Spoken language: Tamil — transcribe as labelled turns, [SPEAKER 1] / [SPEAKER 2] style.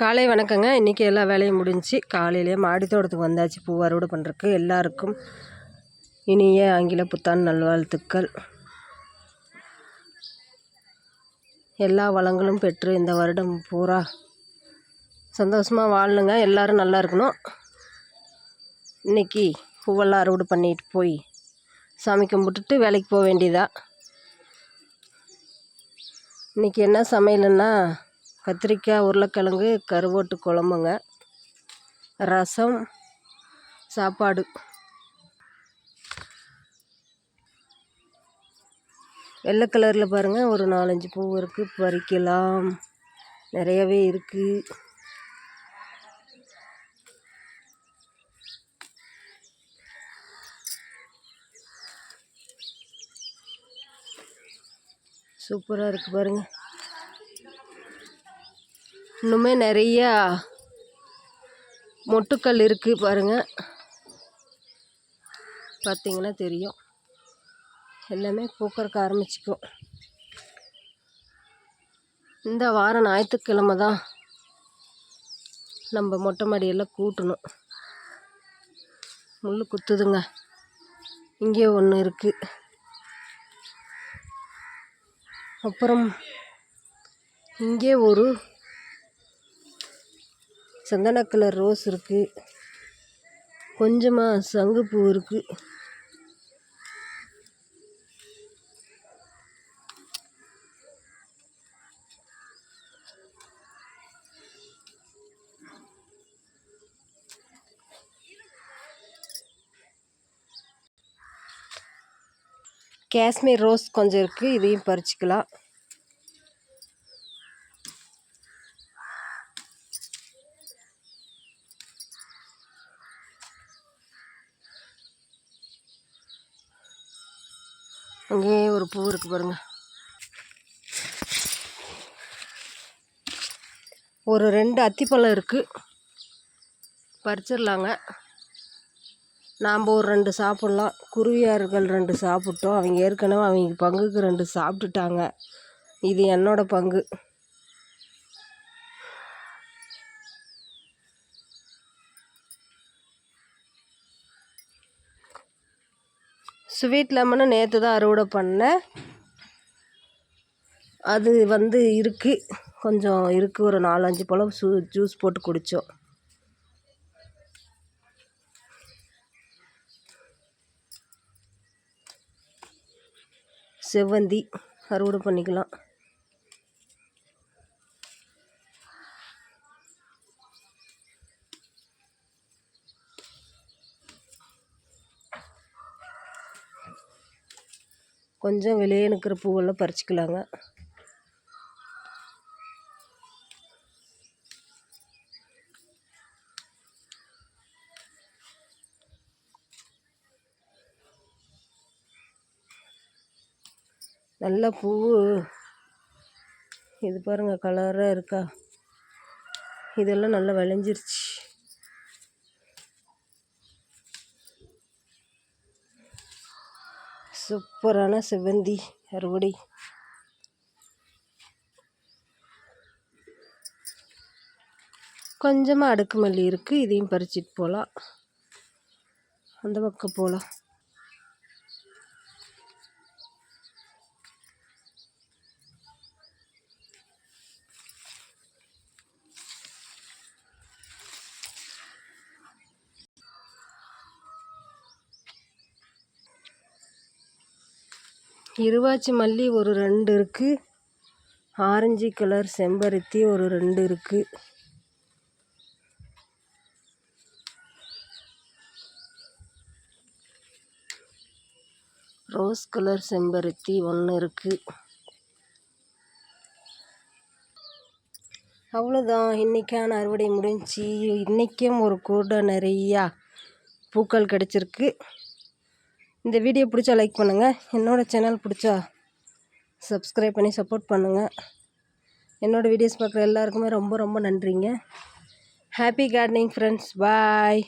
[SPEAKER 1] காலை வணக்கங்க. இன்றைக்கி எல்லா வேலையும் முடிஞ்சு காலையிலேயே மாடி தோட்டத்துக்கு வந்தாச்சு. பூ அறுவடை பண்ணுறக்கு எல்லாருக்கும் இனிய ஆங்கில புத்தாண்டு நல்வாழ்த்துக்கள். எல்லா வளங்களும் பெற்று இந்த வருடம் பூரா சந்தோஷமாக வாழணுங்க. எல்லோரும் நல்லா இருக்கணும். இன்றைக்கி பூவெல்லாம் அறுவடை பண்ணிட்டு போய் சாமி கும்பிட்டுட்டு வேலைக்கு போக வேண்டியதா? இன்றைக்கி என்ன சமையலுன்னா கத்திரிக்காய் உருளைக்கிழங்கு கருவாட்டு குழம்புங்க. ரசம் சாப்பாடு. வெள்ளை கலரில் பாருங்கள் ஒரு நாலஞ்சு பூ இருக்குது பறிக்கலாம். நிறையவே இருக்குது சூப்பராக இருக்குது பாருங்கள் இன்னுமே நிறையா மொட்டுக்கள் இருக்குது பாருங்கள் பார்த்தீங்கன்னா தெரியும். எல்லாமே பூக்கறக்க ஆரம்பிச்சிக்கும் இந்த வாரம் ஞாயிற்றுக்கிழமை தான் நம்ம மொட்டை மாடியெல்லாம் கூட்டணும். முள் குத்துதுங்க. இங்கே ஒன்று இருக்குது அப்புறம் இங்கே ஒரு சந்தன கலர் ரோஸ் இருக்குது கொஞ்சமாக சங்குப்பூ இருக்குது காஷ்மீர் ரோஸ் கொஞ்சம் இருக்குது இதையும் பறிச்சிக்கலாம். அங்கேயே ஒரு பூ இருக்குது பாருங்கள் ஒரு ரெண்டு அத்திப்பழம் இருக்குது பறிச்சிடலாங்க. நாம் ஒரு ரெண்டு சாப்பிட்லாம். குருவியார்கள் ரெண்டு சாப்பிட்டோம். அவங்க ஏற்கனவே அவங்க பங்குக்கு ரெண்டு சாப்பிட்டுட்டாங்க. இது என்னோடய பங்கு. ஸ்வீட் லெமனும் நேற்று தான் அறுவடை பண்ணேன். அது வந்து இருக்குது கொஞ்சம் இருக்குது ஒரு நாலஞ்சு பழம் சூ ஜூஸ் போட்டு குடித்தோம் செவ்வந்தி அறுவடை பண்ணிக்கலாம். கொஞ்சம் வெளியே நிற்கிற பூவெல்லாம் பறிச்சிக்கலாங்க. நல்ல பூ இது பாருங்கள் கலராக இருக்கா? இதெல்லாம் நல்லா விளைஞ்சிருச்சு. சூப்பரான செவ்வந்தி அறுவடை. கொஞ்சமாக அடுக்கு மல்லி இருக்குது இதையும் பறிச்சிட்டு போகலாம் அந்த பக்கம் போகலாம் இருவாச்சி மல்லி ஒரு ரெண்டு இருக்குது ஆரஞ்சு கலர் செம்பருத்தி ஒரு ரெண்டு இருக்குது ரோஸ் கலர் செம்பருத்தி ஒன்று இருக்குது அவ்வளோதான் இன்றைக்கான அறுவடை முடிஞ்சு இன்றைக்கும் ஒரு கூடை நிறையா பூக்கள் கிடச்சிருக்கு. இந்த வீடியோ பிடிச்சா லைக் பண்ணுங்கள் என்னோடய சேனல் பிடிச்சா சப்ஸ்கிரைப் பண்ணி சப்போர்ட் பண்ணுங்கள் என்னோடய வீடியோஸ் பார்க்குற எல்லாருக்குமே ரொம்ப ரொம்ப நன்றிங்க. Happy gardening friends bye